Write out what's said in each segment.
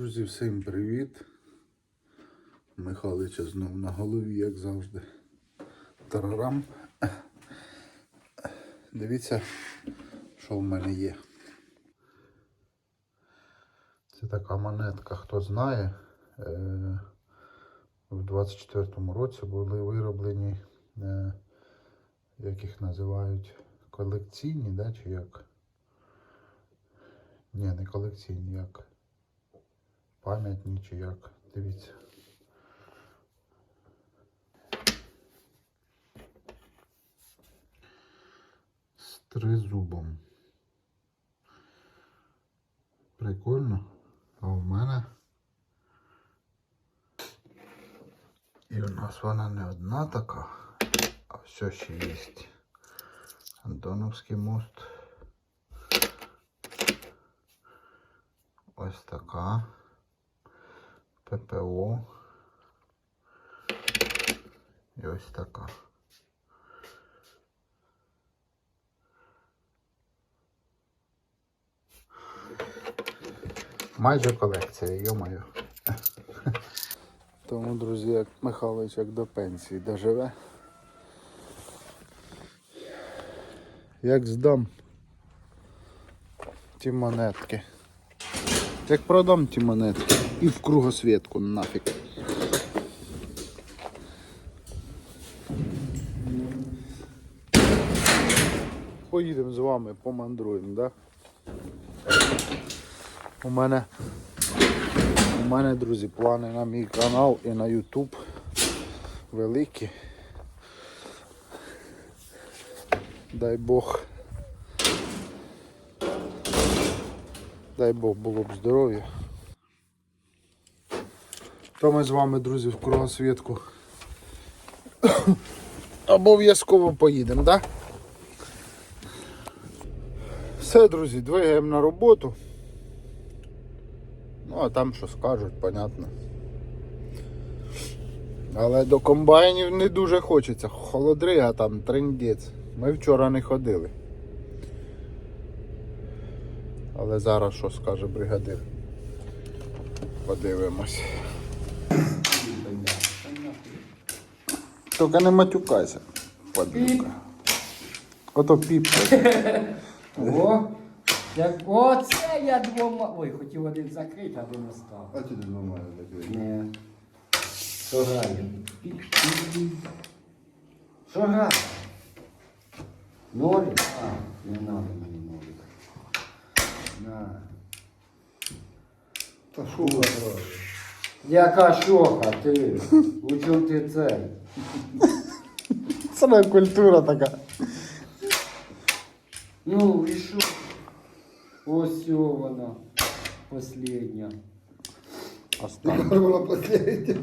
Друзі, всім привіт. Михайлича знов на голові, як завжди. Тарарам. Дивіться, що в мене є. Це така монетка, хто знає. Е, В 24-му році були вироблені, е, як їх називають, колекційні, да, чи як? Ні, не колекційні, як пам'ятні чи як. Дивіться. З тризубом. Прикольно. А у мене. І у нас вона не одна така, а все ще є. Антоновський мост. Ось така. ППО. І ось така. Майже колекція, йо-моє. Тому, друзі, як Михайлович як до пенсії доживе. Як здам ті монетки. Як продам ті монетки і в кругосвітку нафіг. Поїдемо з вами, помандруємо, да? У мене, у мене, друзі, плани на мій канал і на YouTube великі. Дай Бог. Дай Бог було б здоров'я. То ми з вами, друзі, в кругосвітку обов'язково поїдемо, так? Да? Все, друзі, двигаємо на роботу. Ну, а там що скажуть, понятно. Але до комбайнів не дуже хочеться. Холодрига там трендець. Ми вчора не ходили. Але зараз що скаже бригадир? Подивимось. Тільки не матюкайся, падлюка. Ото піп. О, як оце я двома. Ой, хотів один закрити, а один остав. А ти не думаю такий. Не. Що грає? Що грає? Нолик? А, не надо мені нолик. На. Та що Яка шоха, ти? У чому ти цей? Це культура така. Ну, і що? Ось вона. Последня. Остання. була последня.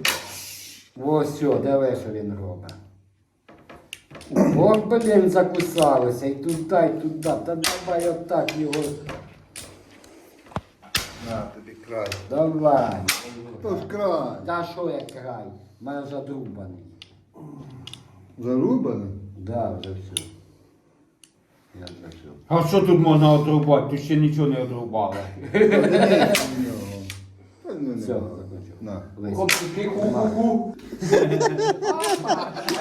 Ось диви, що він робить. О, блін, закусалося. І туди, і туди. Та давай отак його. На тобі край. Давай. То ж край. Та що я край? У мене вже друбаний. Зарубаний? Да, вже все. Я вже все. А що тут можна отрубати? Тут ще нічого не отрубали. Та Все, не закончив. На. Хлопці, ти ху-ху-ху.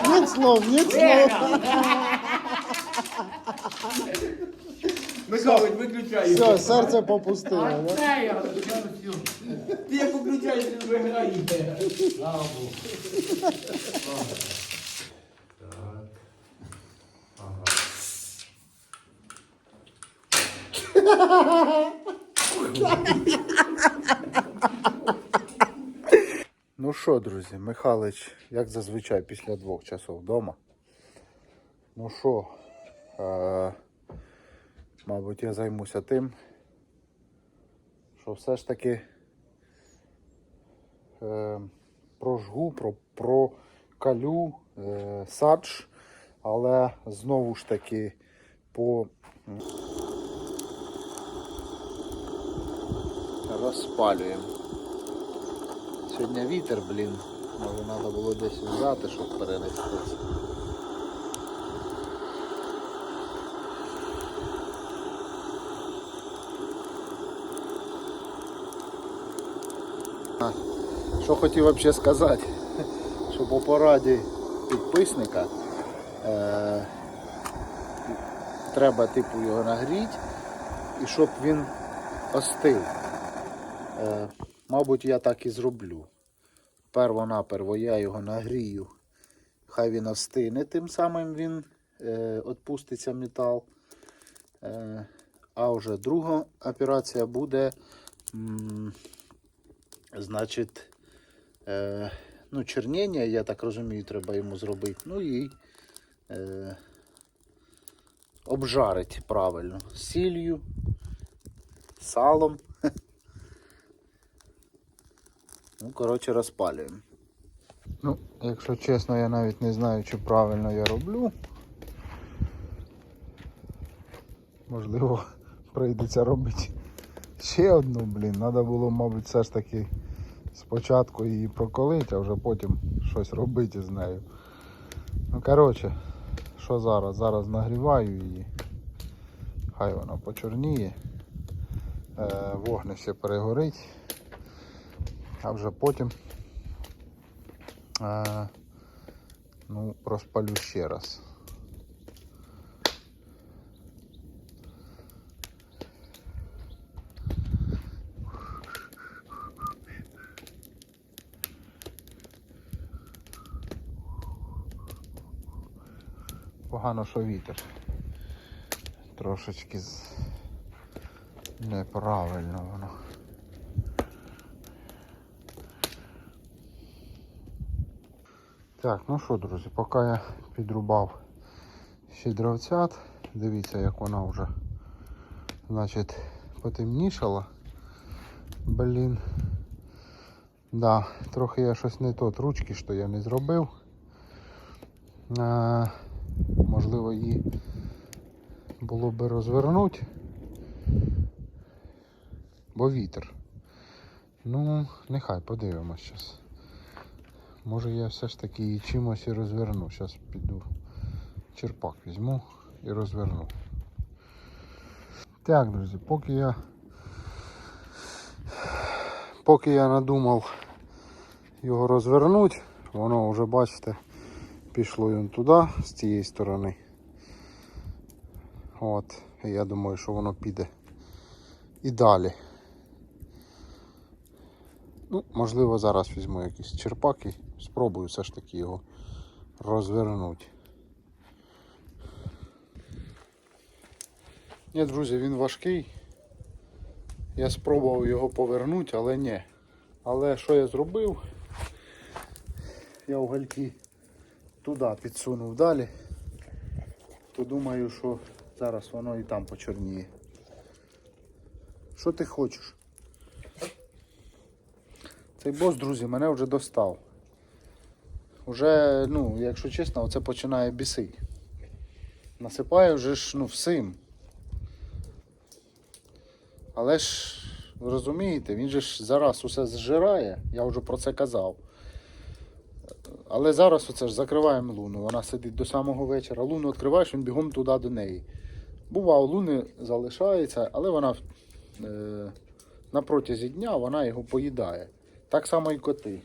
Нет слов, нет слов. Михайлович, виключай. Все, серце попустило. да? це я. Ти як виключаєш, він виграє. Слава Богу. Ну що, друзі, Михайлович, як зазвичай після двох часов вдома. Ну що, е, мабуть, я займуся тим, що все ж таки е, прожгу, про, прокалю е, садж, але знову ж таки по розпалюємо. Сьогодні вітер, блін. Може треба було десь взяти, щоб перенестися. Що хотів взагалі сказати, що по пораді підписника е, треба типу його нагріти і щоб він остив. Е, мабуть, я так і зроблю. Перво-наперво я його нагрію. Хай він остине, тим самим він е, відпуститься метал. Е, а вже друга операція буде, м, значить, е, ну, чернення, я так розумію, треба йому зробити. Ну і е, обжарить правильно. Сіллю, салом. Ну, коротше, розпалюємо. Ну, якщо чесно, я навіть не знаю, чи правильно я роблю. Можливо, прийдеться робити ще одну, блін. Треба було, мабуть, все ж таки спочатку її проколити, а вже потім щось робити з нею. Ну, коротше, що зараз? Зараз нагріваю її. Хай вона почорніє. Е, вогнище перегорить. А вже потім е, ну, розпалю ще раз. Погано, що вітер. Трошечки з... неправильно воно. Так, ну що, друзі, поки я підрубав ще дровцят, дивіться, як вона вже значить, потемнішала. Блін. Да, трохи я щось не тот ручки, що я не зробив. Можливо, її було би розвернути. Бо вітер. Ну, нехай подивимось зараз. Може я все ж таки її чимось і розверну. Зараз піду черпак візьму і розверну. Так, друзі, поки я поки я надумав його розвернути, воно вже, бачите, пішло він туди, з цієї сторони. От, я думаю, що воно піде і далі. Ну, можливо, зараз візьму якийсь черпак і спробую все ж таки його розвернути. Ні, друзі, він важкий. Я спробував його повернути, але ні. Але що я зробив? Я угольки туди підсунув далі, то думаю, що зараз воно і там почорніє. Що ти хочеш? Цей бос, друзі, мене вже достав. Уже, ну, якщо чесно, оце починає бісити. Насипає вже ж ну, всім. Але ж, ви розумієте, він же ж зараз усе зжирає, я вже про це казав. Але зараз оце ж закриваємо луну. Вона сидить до самого вечора. Луну відкриваєш, він бігом туди до неї. Бува, луни залишається, але вона е, на протязі дня вона його поїдає. Так само і коти.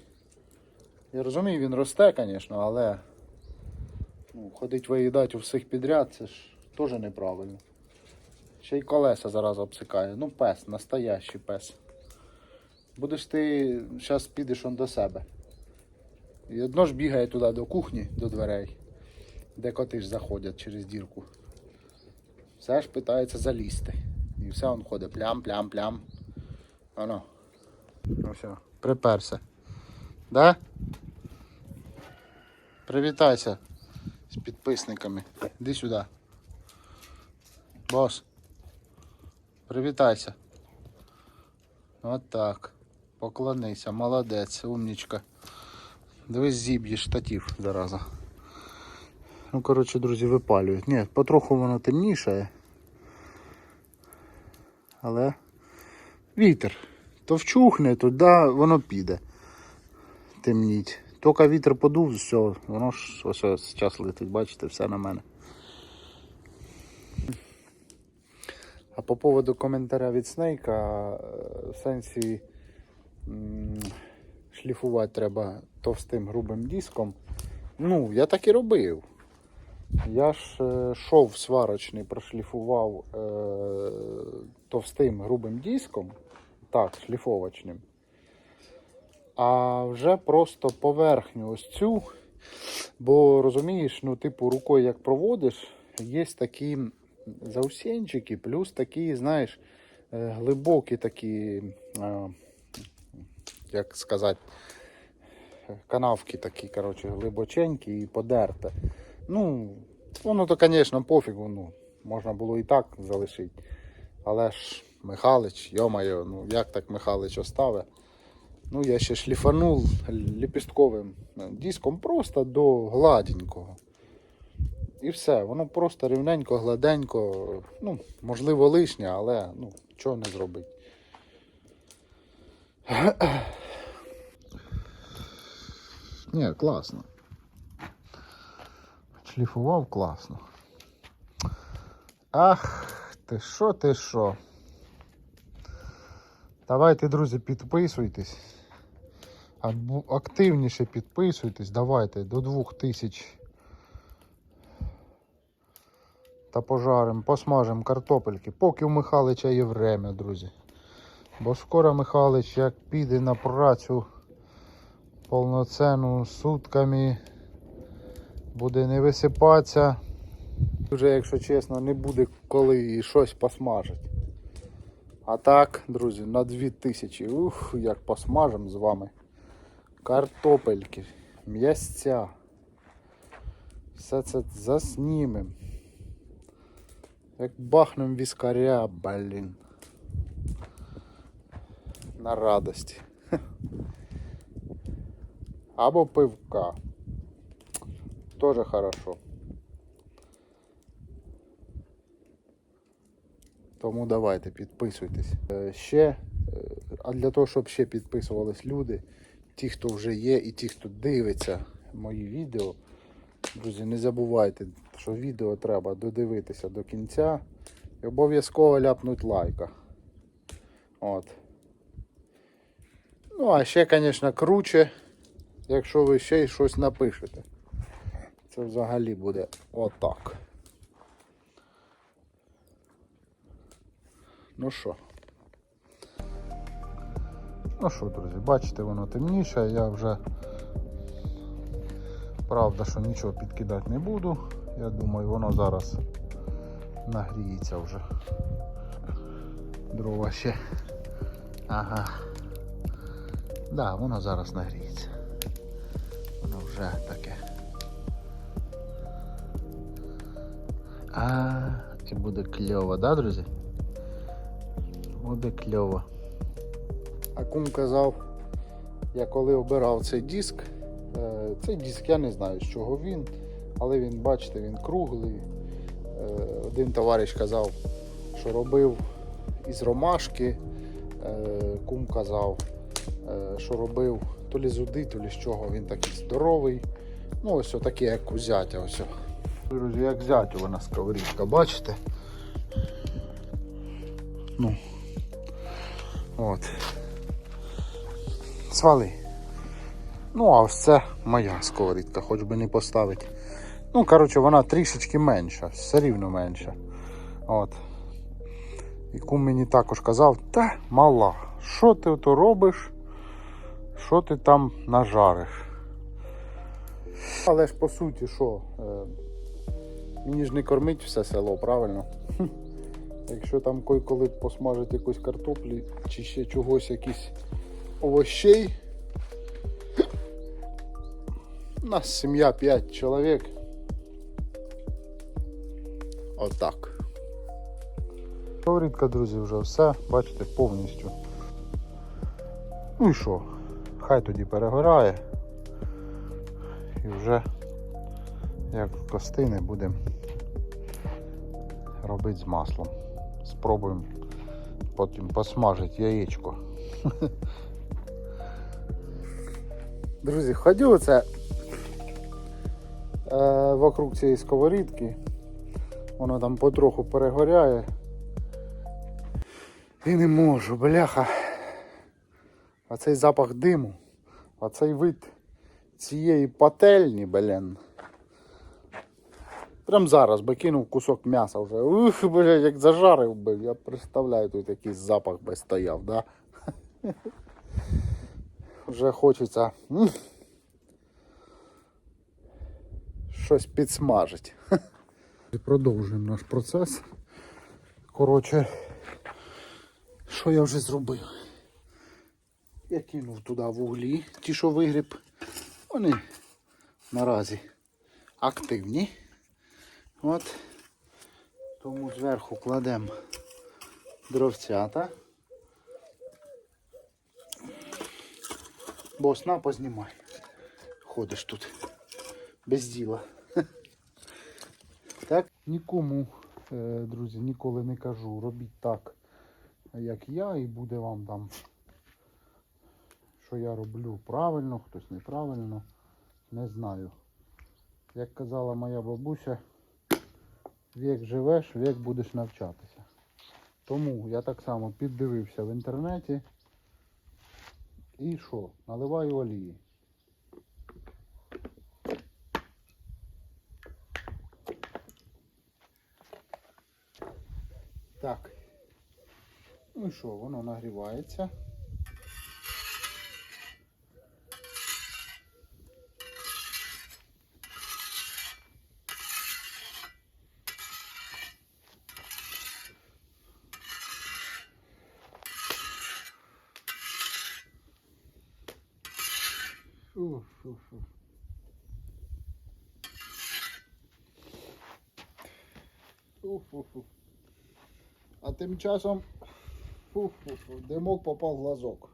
Я розумію, він росте, звісно, але ну, ходить виїдати у всіх підряд, це ж теж неправильно. Ще й колеса зараз обсикає. Ну, пес, настоящий пес. Будеш ти, зараз підеш он до себе. І одно ж бігає туди до кухні, до дверей, де коти ж заходять через дірку. Все ж питається залізти. І все он ходить плям-плям-плям. Воно. Ну все, приперся. Да? Привітайся з підписниками. Іди сюди. Бос. Привітайся. От так. Поклонися, молодець, умнічка. Дивись, зіб'є штатів зараза. Ну, коротше, друзі, випалюють. Ні, потроху воно темнішає. Але вітер. То вчухне, то да, воно піде. Темніть. Тільки вітер подув, все, воно ж ось ось час летить, бачите, все на мене. А по поводу коментаря від Снейка, е, в сенсі шліфувати треба товстим грубим диском. Ну, я так і робив. Я ж е, шов сварочний прошліфував е, товстим грубим диском, так, шліфовочним. А вже просто поверхню ось цю. Бо розумієш, ну, типу, рукою як проводиш, є такі заусенчики, плюс такі, знаєш, е, глибокі такі, е, як сказати, канавки такі, коротше, глибоченькі і подерте. Ну, воно то, звісно, пофігу, ну, можна було і так залишити. Але ж Михалич, йомайо, ну як так Михалич оставив? Ну, я ще шліфанув ліпістковим е, диском просто до гладенького. І все, воно просто рівненько, гладенько, ну, можливо, лишнє, але ну, чого не зробить. Ні, класно. Шліфував класно. Ах, ти що, ти що. Давайте, друзі, підписуйтесь. Активніше підписуйтесь. Давайте до 2000. Та пожарим, посмажем картопельки, поки у Михалича є время, друзі. Бо скоро Михалич як піде на працю повноцінну сутками, буде не висипатися. Вже, якщо чесно, не буде коли і щось посмажити. А так, друзі, на 2000. Ух, як посмажем з вами. Картопельки, м'ясця. Все це заснімем. Як бахнем віскаря, блін. На радості. Або пивка. Тоже хорошо. Тому давайте підписуйтесь. Е, Ще, е, а для того, щоб ще підписувались люди, ті, хто вже є, і ті, хто дивиться мої відео. Друзі, не забувайте, що відео треба додивитися до кінця і обов'язково ляпнуть лайка. От. Ну, а ще, звісно, круче, якщо ви ще й щось напишете. Це взагалі буде отак. Ну що? Ну що, друзі, бачите, воно темніше, я вже правда, що нічого підкидати не буду. Я думаю, воно зараз нагріється вже. Дрова ще. Ага. Да, воно зараз нагріється. Воно вже таке. А, і буде кльово, да, друзі? Буде кльово. А кум казав, я коли обирав цей диск, е, цей диск я не знаю з чого він, але він, бачите, він круглий. Е, Один товариш казав, що робив із ромашки, Е, кум казав, що робив то лі з уди, то лі з чого, він такий здоровий. Ну ось такий, як у зятя. Ось. Друзі, як зятю вона сковорідка, бачите? Ну. От. Свали. Ну, а ось це моя сковорідка, хоч би не поставити. Ну, коротше, вона трішечки менша, все рівно менша. От. І кум мені також казав, та мала, що ти то робиш, що ти там нажариш. Але ж по суті, що, е, мені ж не кормить все село, правильно? Якщо там коли посмажить якусь картоплі чи ще чогось, якісь овощей. У нас сім'я 5 чоловік. Отак. Сковорідка, друзі, вже все, бачите, повністю. Ну і що? Хай тоді перегорає. І вже як костини будемо робити з маслом. Спробуємо потім посмажити яєчко. Друзі, ходю оце е, вокруг цієї сковорідки. Воно там потроху перегоряє. І не можу, бляха. А цей запах диму А цей вид цієї пательні, блін. Прям зараз би кинув кусок м'яса вже. Ух, блядь, як зажарив би. Я представляю, тут якийсь запах би стояв, да? Вже хочеться щось підсмажити. Продовжуємо наш процес. Коротше, що я вже зробив? Я кинув туди вуглі, ті, що вигріб. Вони наразі активні. От. Тому зверху кладемо дровцята. Бо сна познімай. Ходиш тут без діла. Так, нікому, е, друзі, ніколи не кажу, робіть так, як я, і буде вам там, що я роблю правильно, хтось неправильно, не знаю. Як казала моя бабуся, вік живеш, вік будеш навчатися. Тому я так само піддивився в інтернеті. І що? Наливаю олії. Так. Ну і що, воно нагрівається. Часом фу, фу, фу, димок попав в глазок.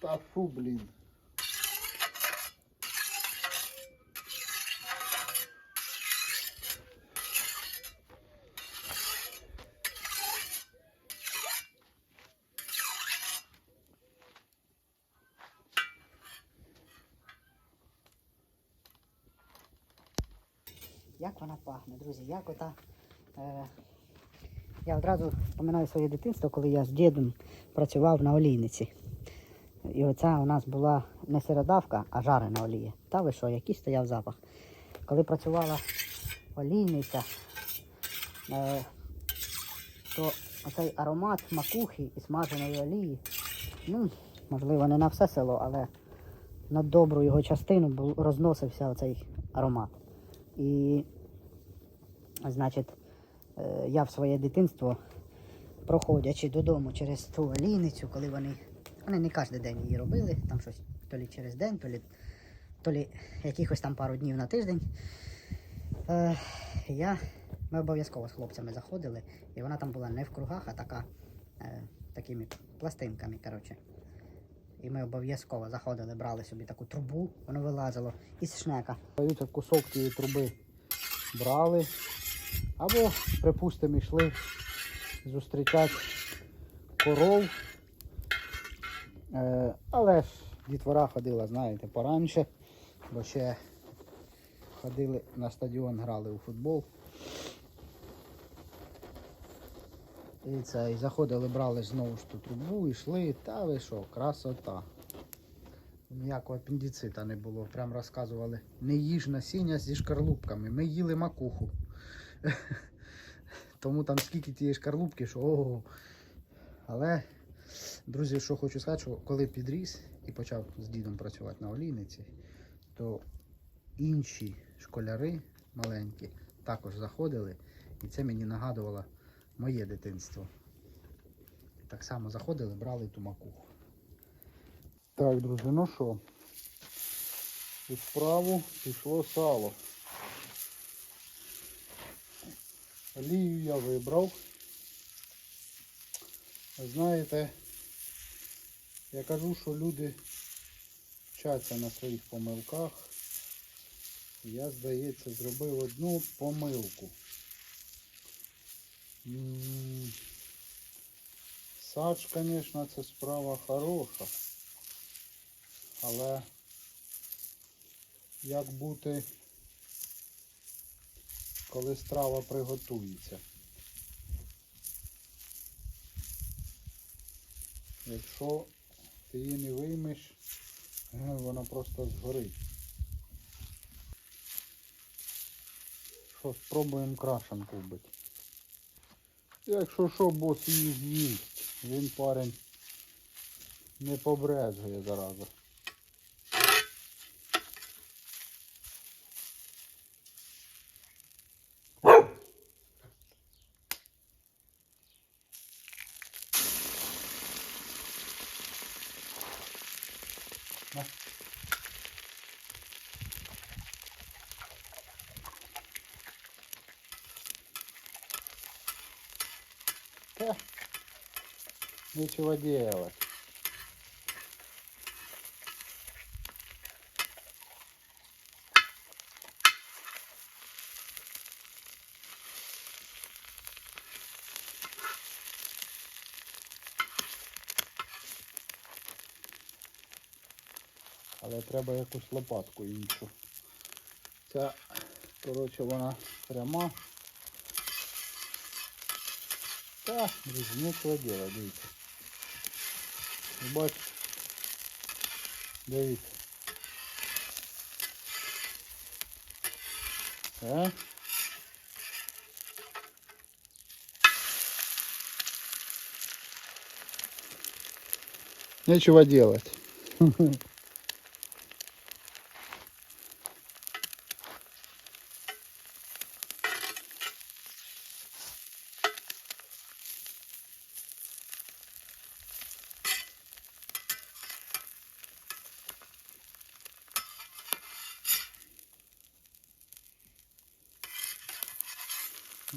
Та фу, блін. Друзі, як ота. Е, я одразу пам'ятаю своє дитинство, коли я з дідом працював на олійниці. І оця у нас була не сиродавка, а жарена олія. Та ви що, який стояв запах. Коли працювала олійниця, е, то оцей аромат макухи і смаженої олії, ну, можливо, не на все село, але на добру його частину розносився оцей аромат. І, значить, е, я в своє дитинство, проходячи додому через ту олійницю, коли вони. Вони не кожен день її робили, там щось то лі через день, то лі, то лі якихось там пару днів на тиждень. Е, я, ми обов'язково з хлопцями заходили, і вона там була не в кругах, а така е, такими пластинками. коротше. І ми обов'язково заходили, брали собі таку трубу, воно вилазило із шнека. Кусок тієї труби брали. Або, припустимо, йшли зустрічати коров. Е, але ж дітвора ходила, знаєте, пораніше, бо ще ходили на стадіон, грали у футбол. І це, і заходили, брали знову ж ту трубу, йшли, та ви що, красота. Ніякого апендицита не було. Прям розказували, не їж насіння зі шкарлупками. Ми їли макуху. Тому там скільки тієї шкарлупки, що ого. Але, друзі, що хочу сказати, що коли підріс і почав з дідом працювати на олійниці, то інші школяри маленькі також заходили, і це мені нагадувало моє дитинство. Так само заходили, брали ту макуху. Так, друзі, ну що, у справу пішло сало. Олію я вибрав. Знаєте, я кажу, що люди вчаться на своїх помилках. Я, здається, зробив одну помилку. Сач, звісно, це справа хороша. Але як бути коли страва приготується. Якщо ти її не виймеш, е, вона просто згорить. Що, спробуємо крашенку вбити. Якщо що, бос її з'їсть, він парень не побрезгує зараза. На. Та, нечего делать. Але треба якусь лопатку іншу. Ця, коротше, вона пряма. Та, нічого діла, дивіться. Бачите? Дивіться. А? Нечего делать.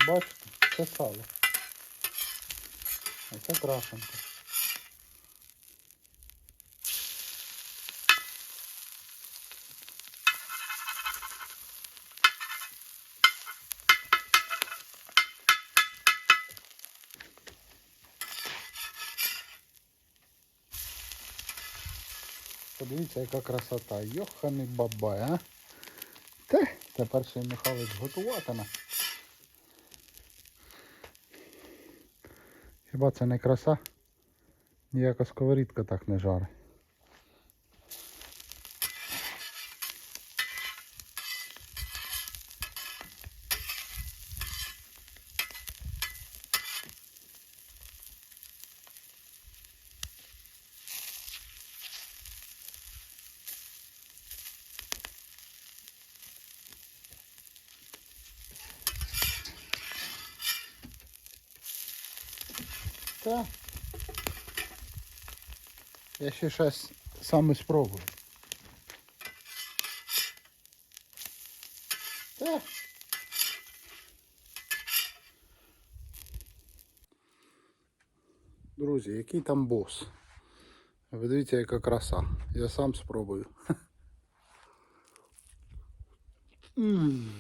Бачите, це сало. А це крашенка. Подивіться, яка красота. Йоханий бабай, а? Те, тепер ще й Михайлович готуватиме. Хіба це не краса? Ніяка сковорідка так не жарить. Так. Я ще щось саме спробую. Так. Друзі, який там бос? Ви дивіться, яка краса. Я сам спробую. М.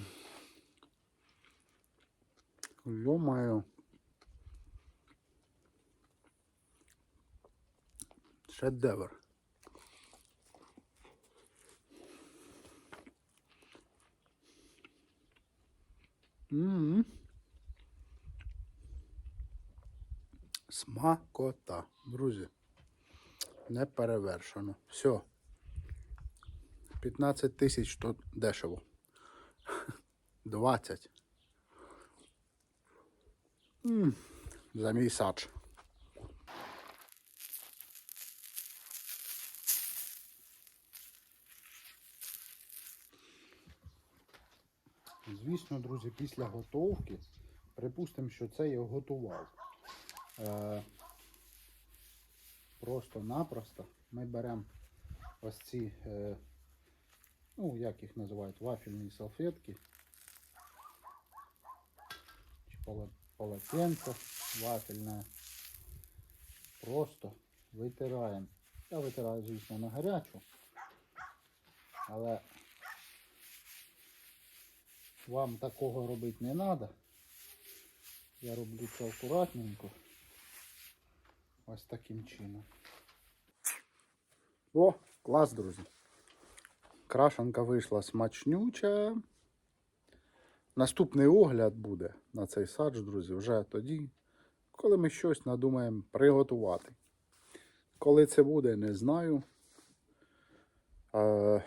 Шедевр. м Смакота. Друзі. Не перевершено. Все. 15 тисяч то дешево. 20. м За мій садж. Звісно, друзі, після готовки, припустимо, що це я готував. Е, Просто-напросто ми беремо ось ці, е, ну, як їх називають, вафельні салфетки. Чи полотенце вафельне. Просто витираємо. Я витираю, звісно, на гарячу. Але вам такого робити не треба. Я роблю це акуратненько. Ось таким чином. О, клас, друзі. Крашенка вийшла смачнюча. наступний огляд буде на цей садж, друзі, вже тоді, коли ми щось надумаємо приготувати. Коли це буде, не знаю. Е,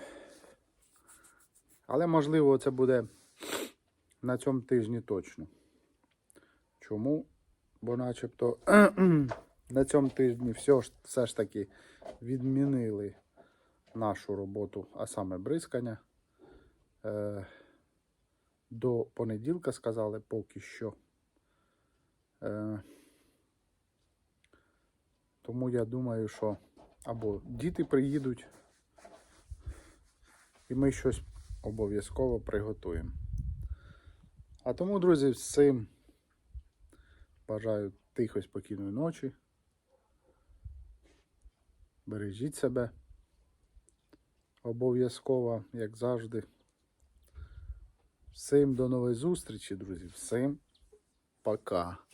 але можливо це буде на цьому тижні точно. Чому? Бо начебто на цьому тижні все ж, все ж таки відмінили нашу роботу, а саме бризкання. Е, до понеділка сказали поки що. Е, тому я думаю, що або діти приїдуть, і ми щось обов'язково приготуємо. А тому, друзі, всім бажаю тихо спокійної ночі. Бережіть себе. Обов'язково, як завжди. Всім до нової зустрічі, друзі. Всім пока.